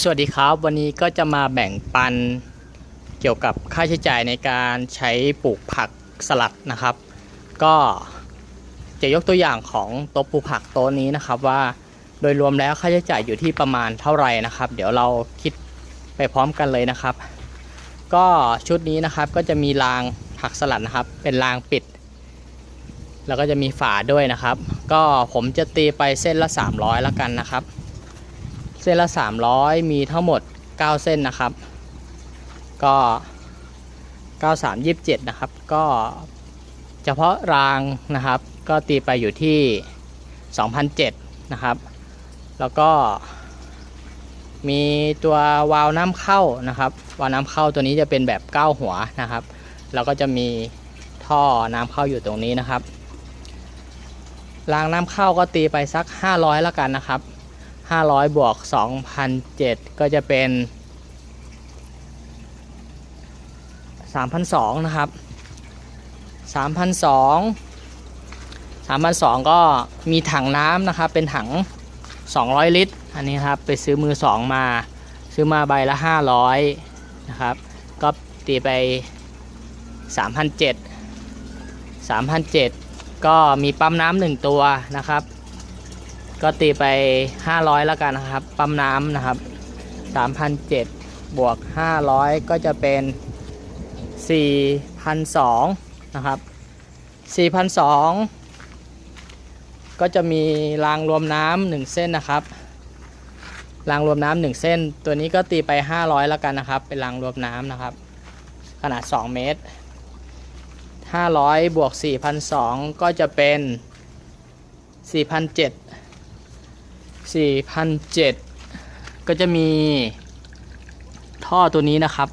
สวัสดีครับวันนี้ก็จะมาแบ่งปันเกี่ยวกับค่าใช้จ่ายในการใช้ปลูกผักสลัดนะครับ ก็จะยกตัวอย่างของโต๊ะปลูกผักโต๊ะนี้นะครับว่าโดยรวมแล้วค่าใช้จ่ายอยู่ที่ประมาณเท่าไหร่นะครับ เดี๋ยวเราคิดไปพร้อมกันเลยนะครับ ก็ชุดนี้นะครับก็จะมีรางผักสลัดนะครับ เป็นรางปิด แล้วก็จะมีฝาด้วยนะครับ ก็ผมจะตีไปเส้นละ 300แล้วกันนะครับ เส้นละ 300 มีทั้งหมด 9 เส้นนะครับ ก็ 93 27 นะครับ ก็เฉพาะรางนะครับ ก็ตีไปอยู่ที่ 2,007นะครับ แล้วก็มีตัววาล์วน้ำเข้านะครับ วาล์วน้ำเข้าตัวนี้จะเป็นแบบ 9 หัวนะครับ แล้วก็จะมีท่อน้ำเข้าอยู่ตรงนี้นะครับ รางน้ำเข้าก็ตีไปสัก 500 แล้วกันนะครับ 500 บวก 2,007 ก็จะเป็น 3,200 นะครับ 3,200 3,200 ก็มีถังน้ำนะครับ เป็นถัง 200 ลิตร อันนี้ครับ ไปซื้อมือ 2 มา ซื้อมาใบละ 500 นะครับ ก็ตีไป3,007 3,007ก็มีปั๊มน้ำหนึ่งตัวนะครับ ก็ตีไป 500 แล้วกันนะครับ ปั๊มน้ำนะครับ3,007บวก 500 ก็จะเป็น 4,200 นะครับ 4,200 ก็จะมีรางรวมน้ำหนึ่งเส้นนะครับ รางรวมน้ำหนึ่งเส้น ตัวนี้ก็ตีไป 500 แล้วกันนะครับ เป็นรางรวมน้ำนะครับ ขนาด 2 เมตร 500 บวก 4,200 ก็จะเป็น 4,700 4,007 ก็จะมีท่อตัวนี้นะครับ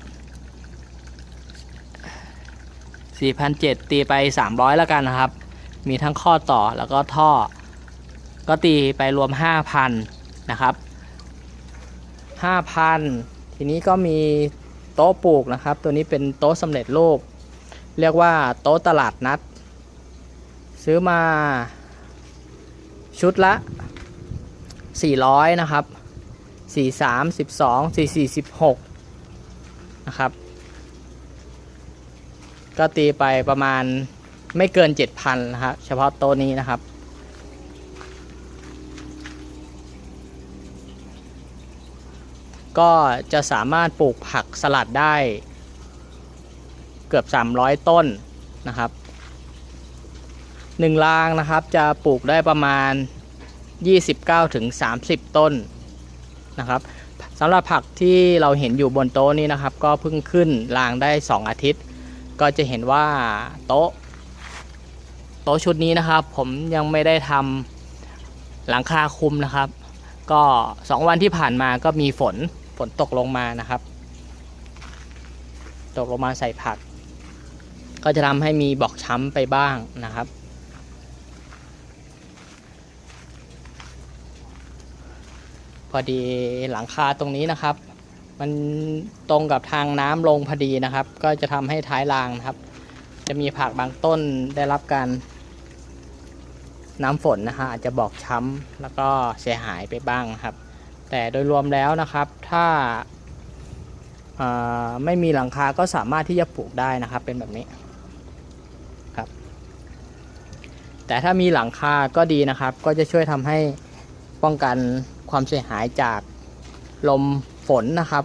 4,007 ตีไป 300 แล้วกันนะครับ มีทั้งข้อต่อแล้วก็ท่อ ก็ตีไปรวม 5,000 นะครับ 5,000 ทีนี้ก็มีโต๊ะปลูกนะครับ ตัวนี้เป็นโต๊ะสำเร็จรูป เรียกว่าโต๊ะตลาดนัด ซื้อมาชุดละ 400 นะครับ 43 12 44 16 นะครับ ก็ตีไปประมาณไม่เกิน 7,000 นะครับ เฉพาะโต๊ะนี้นะครับก็จะสามารถปลูกผักสลัดได้เกือบ 300 ต้นนะครับหนึ่งรางนะครับจะปลูกได้ประมาณ 29ถึง30 ต้นนะครับสำหรับผักที่เราเห็นอยู่บนโต๊ะนี้นะครับ ก็เพิ่งขึ้นรางได้ 2 อาทิตย์ ก็จะเห็นว่าโต๊ะ โต๊ะชุดนี้นะครับ ผมยังไม่ได้ทำหลังคาคุมนะครับ ก็ 2 วันที่ผ่านมาก็มีฝนฝนตกลงมานะครับ ตกลงมาใส่ผัก ก็จะทำให้มีบอกช้ำไปบ้างนะครับ พอดีหลังคาตรงนี้นะครับ มันตรงกับทางน้ำลงพอดีนะครับ ก็จะทำให้ท้ายรางนะครับ จะมีผักบางต้นได้รับการน้ำฝนนะฮะอาจจะบอกช้ำแล้วก็เสียหายไปบ้างครับ แต่โดยรวมแล้วนะครับถ้าไม่มีหลังคาก็สามารถที่จะปลูกได้นะครับ เป็นแบบนี้ครับ แต่ถ้ามีหลังคาก็ดีนะครับ ก็จะช่วยทำให้ป้องกัน ความเสียหายจากลมฝนนะครับ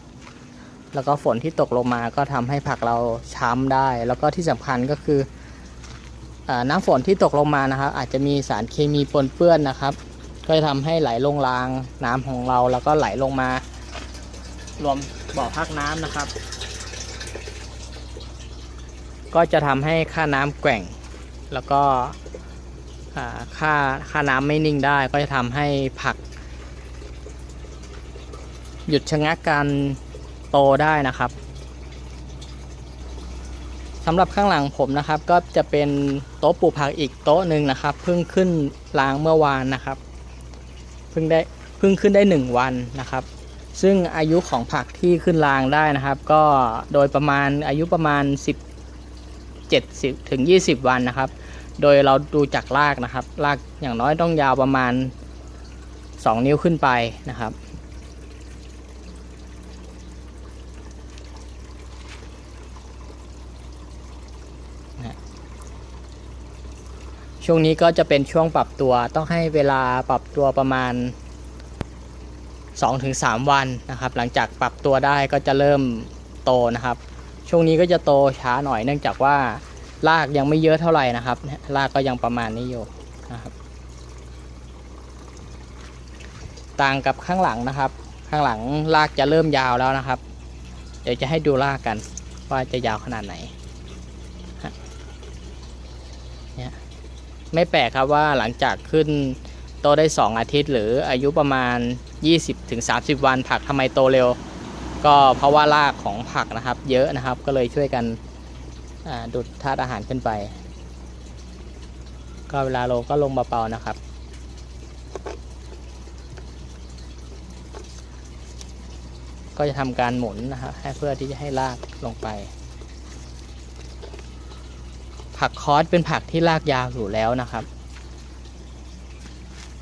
แล้วก็ฝนที่ตกลงมาก็ทำให้ผักเราช้ำได้ แล้วก็ที่สำคัญก็คืออน้ำฝนที่ตกลงมานะครับ อาจจะมีสารเคมีปนเปื้อนนะครับ ก็จะทำให้ไหลลงรางน้ำของเราแล้วก็ไหลลงมา รวมบ่อพักน้ำนะครับ ก็จะทำให้ค่าน้ำแกว่ง แล้วก็ค่าค่าน้ำไม่นิ่งได้ก็จะทำให้ผัก หยุดชะงักการโตได้นะครับสำหรับข้างหลังผมนะครับ ก็จะเป็นโต๊ะปลูกผักอีกโต๊ะหนึ่งนะครับ เพิ่งขึ้นรางเมื่อวานนะครับ เพิ่งได้เพิ่งขึ้นได้ 1 วันนะครับ ซึ่งอายุของผักที่ขึ้นรางได้นะครับ ก็โดยประมาณอายุประมาณ10 70ถึง20 วันนะครับ โดยเราดูจากรากนะครับรากอย่างน้อยต้องยาวประมาณ 2 นิ้วขึ้นไปนะครับ ช่วงนี้ก็จะเป็นช่วงปรับตัวต้องให้เวลาปรับตัวประมาณ 2-3 วันนะครับ หลังจากปรับตัวได้ก็จะเริ่มโตนะครับ ช่วงนี้ก็จะโตช้าหน่อยเนื่องจากว่ารากยังไม่เยอะเท่าไหร่นะครับรากก็ยังประมาณนี้อยู่นะครับ ต่างกับข้างหลังนะครับ ข้างหลังรากจะเริ่มยาวแล้วนะครับ เดี๋ยวจะให้ดูรากกันว่าจะยาวขนาดไหนฮะเนี่ย ไม่แปลกครับว่าหลังจากขึ้นโตได้ 2 อาทิตย์ หรืออายุประมาณ 20-30 วันผักทำไมโตเร็ว ก็เพราะว่ารากของผักนะครับ เยอะนะครับก็เลยช่วยกันดูดธาตุอาหารขึ้นไป ก็เวลาลงก็ลงเบาๆนะครับก็จะทำการหมุนนะครับให้เพื่อที่จะให้รากลงไป ผักคอสเป็นผักที่รากยาวอยู่แล้วนะครับ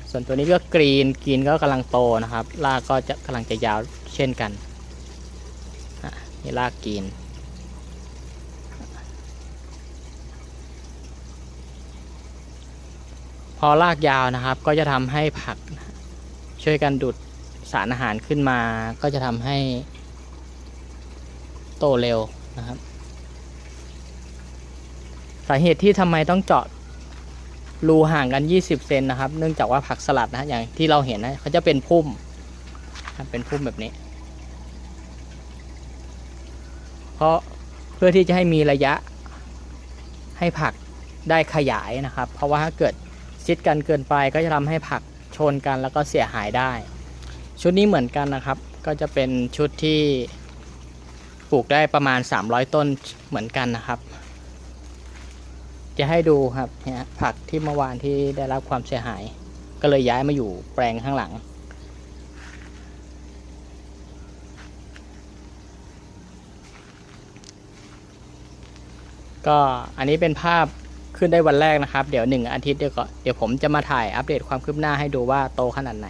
ส่วนตัวนี้ก็กรีนกรีนก็กำลังโตนะครับรากก็จะกำลังจะยาวเช่นกันนี่รากกรีนพอรากยาวนะครับ ก็จะทำให้ผักช่วยกันดูดสารอาหารขึ้นมา ก็จะทำให้โตเร็วนะครับ สาเหตุที่ทำไมต้องเจาะรูห่างกัน 20 เซนนะครับ เนื่องจากว่าผักสลัดนะอย่างที่เราเห็นนะเขาจะเป็นพุ่มเป็นพุ่มแบบนี้ เพราะเพื่อที่จะให้มีระยะให้ผักได้ขยายนะครับ เพราะว่าถ้าเกิดชิดกันเกินไปก็จะทำให้ผักชนกันแล้วก็เสียหายได้ ชุดนี้เหมือนกันนะครับ ก็จะเป็นชุดที่ปลูกได้ประมาณ 300 ต้นเหมือนกันนะครับ จะให้ดูครับเนี่ยผักที่เมื่อวานที่ได้รับความเสียหาย ก็เลยย้ายมาอยู่แปลงข้างหลัง ก็อันนี้เป็นภาพขึ้นได้วันแรกนะครับ เดี๋ยวหนึ่งอาทิตย์เดี๋ยวก็เดี๋ยวผมจะมาถ่ายอัปเดตความคืบหน้าให้ดูว่าโตขนาดไหน